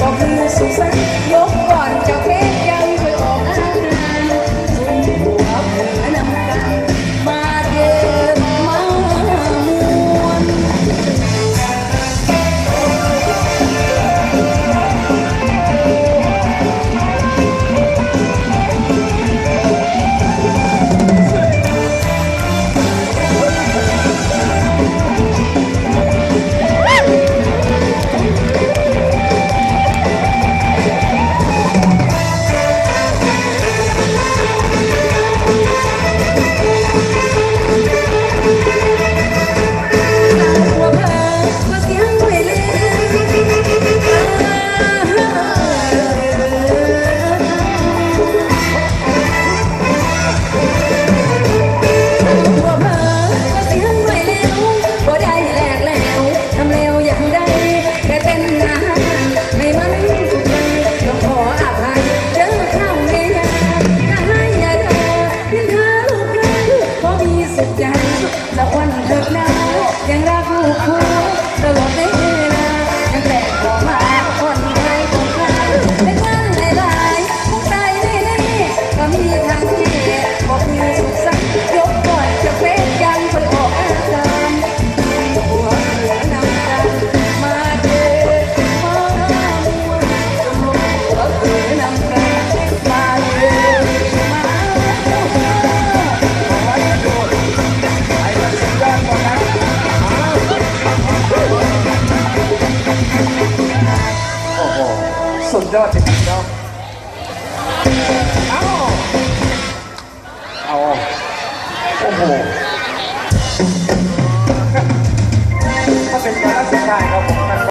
Bakıyorsun sen yok. สักใจสักวันเถิดนะ dá uma.